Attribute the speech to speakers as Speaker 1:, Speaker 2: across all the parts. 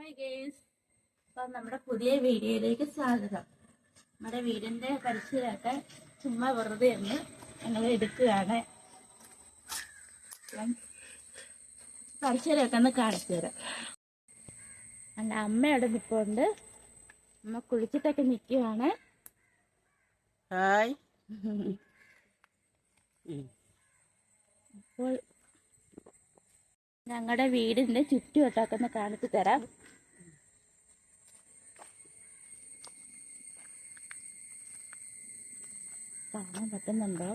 Speaker 1: Hi guys അപ്പം നമ്മുടെ പുതിയ വീഡിയോയിലേക്ക് സ്വാഗതം. നമ്മുടെ വീടിന്റെ പരിസരമൊക്കെ ചുമ്മാ വെറുതെ ഒന്ന് ഞങ്ങൾ എടുക്കുകയാണ്. പരിസരമൊക്കെ ഒന്ന് കാണിച്ചു തരാം. എന്റെ അമ്മ അവിടെ നിൽപ്പുണ്ട് അമ്മ കുളിച്ചിട്ടൊക്കെ നിൽക്കുകയാണ്
Speaker 2: ഹായ്
Speaker 1: അപ്പോൾ ഞങ്ങളുടെ വീടിന്റെ ചുറ്റുവട്ടമൊക്കെ കാണിച്ചു തരാം. കാണാൻ പറ്റുന്നുണ്ടോ?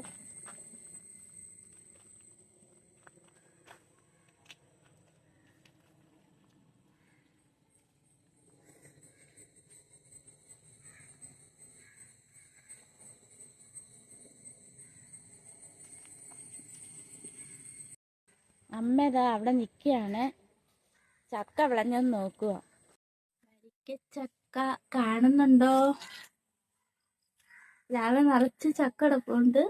Speaker 1: അമ്മ ഇതാ അവിടെ നിൽക്കുകയാണ് ചക്ക വിളഞ്ഞൊന്ന് നോക്കുക. ചക്ക കാണുന്നുണ്ടോ? രാവിലെ നിറച്ച് ചക്ക കിടപ്പുണ്ട്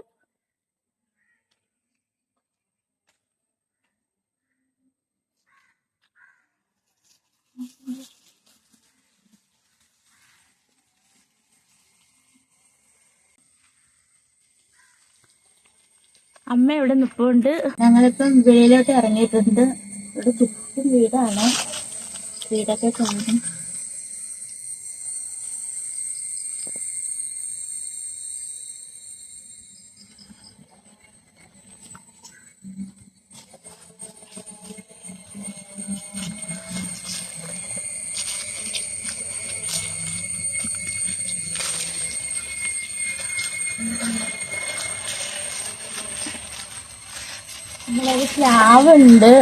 Speaker 1: അമ്മ ഇവിടെ നിപ്പുണ്ട്. ഞങ്ങളിപ്പം വെളിയിലോട്ട് ഇറങ്ങിയിട്ടുണ്ട്. ഇവിടെ ചുറ്റും വീടാണ്. വീടൊക്കെ കാണും. നമ്മളൊരു പ്ലാവുണ്ട്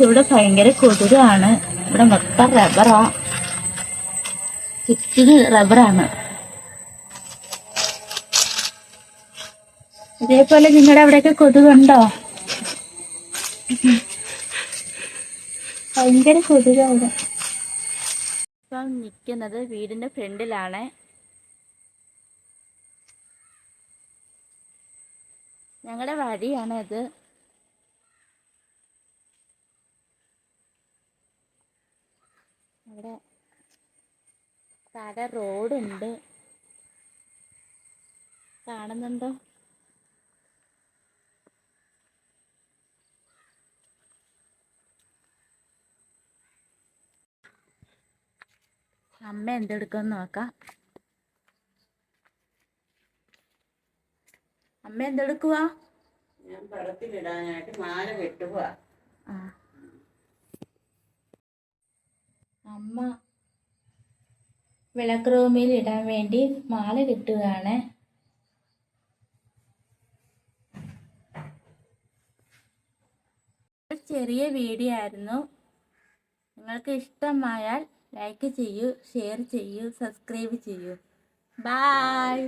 Speaker 1: ഇവിടെ ഭയങ്കര കൊതുകാണ്. ഇവിടെ മൊത്തം റബ്ബറാ. ചുറ്റിന് റബ്ബറാണ്. ഇതേപോലെ നിങ്ങളുടെ അവിടെയൊക്കെ കൊതുകുണ്ടോ? ഭയങ്കര കൊതുകാണ് ഇപ്പം നിൽക്കുന്നത് വീടിന്റെ ഫ്രണ്ടിലാണ്. ഞങ്ങളുടെ വഴിയാണ് ഇത് അവിടെ താഴെ റോഡുണ്ട്. കാണുന്നുണ്ടോ? അമ്മ എന്തെടുക്കുമെന്ന് നോക്കാം. അമ്മ എന്തെടുക്കുക
Speaker 2: ഞാൻ പടത്തിലിടാനായിട്ട് മാല കെട്ടുക
Speaker 1: ആ. അമ്മ വിളക്ക് റൂമിൽ ഇടാൻ വേണ്ടി മാല കിട്ടുകയാണ്. ചെറിയ വീഡിയോ ആയിരുന്നു. നിങ്ങൾക്ക് ഇഷ്ടമായാൽ ലൈക്ക് ചെയ്യൂ ഷെയർ ചെയ്യൂ സബ്സ്ക്രൈബ് ചെയ്യൂ. ബായ്.